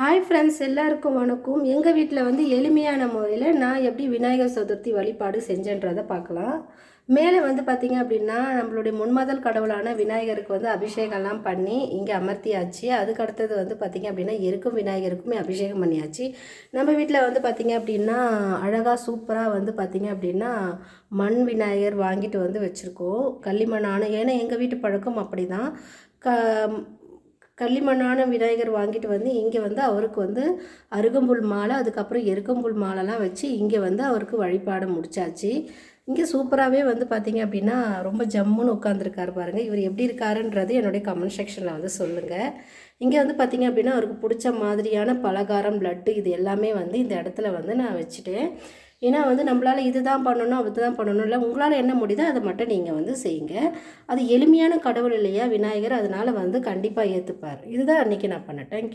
Hi friends எல்லாருக்கும் வணக்கம். எங்கள் வீட்டில் வந்து எளிமையான முறையில் நான் எப்படி விநாயகர் சதுர்த்தி வழிபாடு செஞ்சேன்றதை பார்க்கலாம். மேலே வந்து பார்த்திங்க அப்படின்னா நம்மளுடைய முன்மதல் கடவுளான விநாயகருக்கு வந்து அபிஷேகம்லாம் பண்ணி இங்கே அமர்த்தியாச்சு. அதுக்கு அடுத்தது வந்து பார்த்திங்க அப்படின்னா எருக்கும் விநாயகருக்குமே அபிஷேகம் பண்ணியாச்சு. நம்ம வீட்டில் வந்து பார்த்திங்க அப்படின்னா அழகாக சூப்பராக வந்து பார்த்திங்க அப்படின்னா மண் விநாயகர் வாங்கிட்டு வந்து வச்சுருக்கோம். களிமண்ணான ஏன்னா எங்கள் வீட்டு பழக்கம் அப்படி தான் க களிமண்ணான விநாயகர் வாங்கிட்டு வந்து இங்கே வந்து அவருக்கு வந்து அருகம்புல் மாலை அதுக்கப்புறம் எருக்கம்புல் மாலைலாம் வச்சு இங்கே வந்து அவருக்கு வழிபாடு முடிச்சாச்சு. இங்கே சூப்பராகவே வந்து பார்த்தீங்க அப்படின்னா ரொம்ப ஜம்முன்னு உட்காந்துருக்காரு பாருங்கள் இவர் எப்படி இருக்காருன்றது என்னுடைய கமெண்ட் செக்ஷனில் வந்து சொல்லுங்கள் இங்கே வந்து பார்த்தீங்க அப்படின்னா அவருக்கு பிடிச்ச மாதிரியான பலகாரம் லட்டு இது எல்லாமே வந்து இந்த இடத்துல வந்து நான் வச்சுட்டேன். ஏன்னா வந்து நம்மளால் இது தான் பண்ணணும் அது தான் பண்ணணும். இல்லை உங்களால் என்ன முடியுதோ அதை மட்டும் நீங்கள் வந்து செய்யுங்க. அது எளிமையான கடவுள் இல்லையா விநாயகர்? அதனால் வந்து கண்டிப்பாக ஏற்றுப்பார் இதுதான் அன்றைக்கி நான் பண்ணேன். தேங்க்யூ